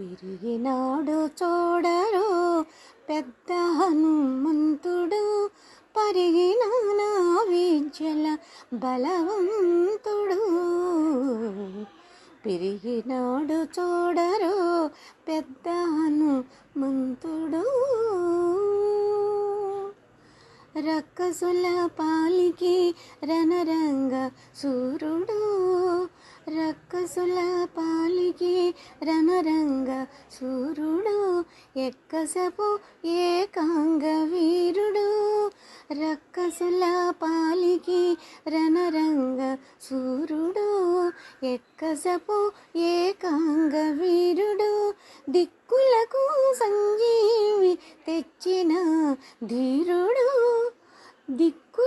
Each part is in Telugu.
పెరిగినాడు చూడరు పెద్ద హనుమంతుడు పరిగిన నా విద్యల బలవంతుడు. పెరిగినాడు చూడరు పెద్ద హనుమంతుడు. రక్కసుల పాలికి రణరంగ సూర్యుడు రక్కసుల పాలికి రణరంగ సూర్యుడు ఎక్కసపు ఏకాంగ వీరుడు. రక్కసుల పాలికి రణరంగ సూర్యుడు ఎక్కసపు ఏకాంగ వీరుడు. దిక్కులకు సంజీవి తెచ్చిన ధీరుడు దిక్కు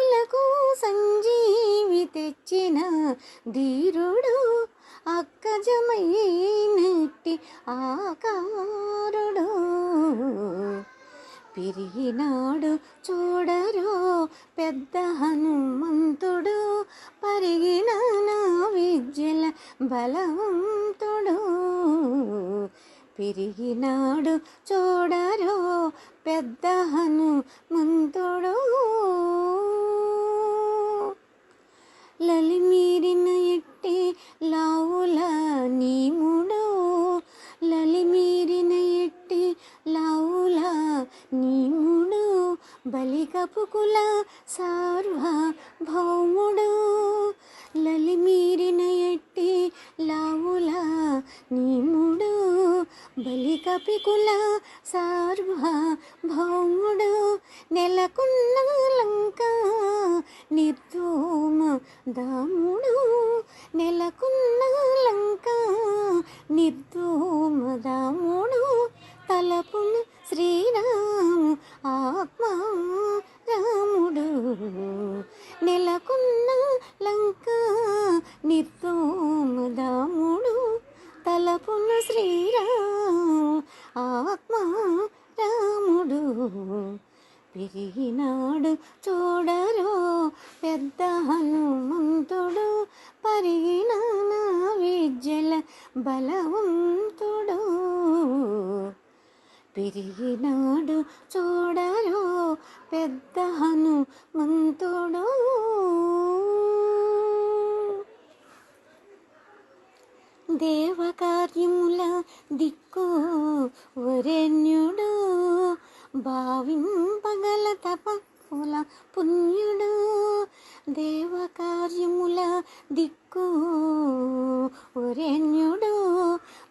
తెచ్చిన ధీరుడు అక్కజమైనట్టి ఆకారుడు. పెరిగినాడు చూడరో పెద్ద హనుమంతుడు పరిగిన నా విద్యల బలవంతుడు. పెరిగినాడు చూడరో పెద్ద హనుమంతుడు. బలికపుకుల సార్వభౌముడు లలిమీరిన ఎట్టి లావుల నీముడు బలి బలికపికుల సార్వభౌముడు నెలకున్న లంక నిర్ధూమ దాముడు నెలకున్న లంక నిర్ధూమ దాముడు తలపున శ్రీరాము ఆత్మ నెలకున్న లంక నిర్ధూమ దాముడు తలపున శ్రీరాము ఆత్మ రాముడు. పెరిగినాడు చూడరో పెద్ద హనుమంతుడు పరిగిన విద్యల బలవంతుడు. పెరిగినాడు చూడరో పెద్ద హనుమంతుడు. దేవకార్యముల దిక్కు వరెణ్యుడు భావింపగల తపకుల పుణ్యుడు. దేవకార్యముల దిక్కు వరెణ్యుడు.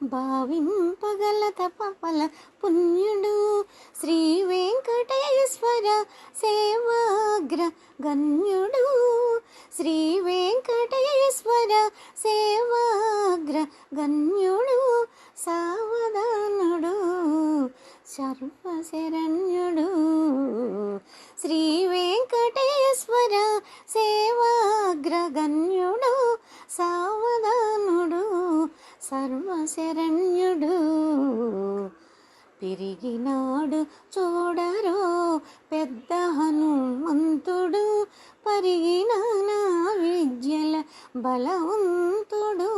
భావింపగల తపఫల పుణ్యుడు శ్రీ వెంకటేశ్వర సేవాగ్ర గణ్యుడు శ్రీ వెంకటేశ్వర సేవాగ్ర గణ్యుడు సావధానుడు సర్వశరణ్యుడు. శ్రీ సర్వశరణ్యుడు. పెరిగినాడు చూడరో పెద్ద హనుమంతుడు. పరిగిన విద్యల బలవంతుడు.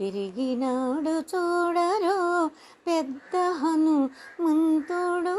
పెరిగినాడు చూడరో పెద్ద హనుమంతుడు.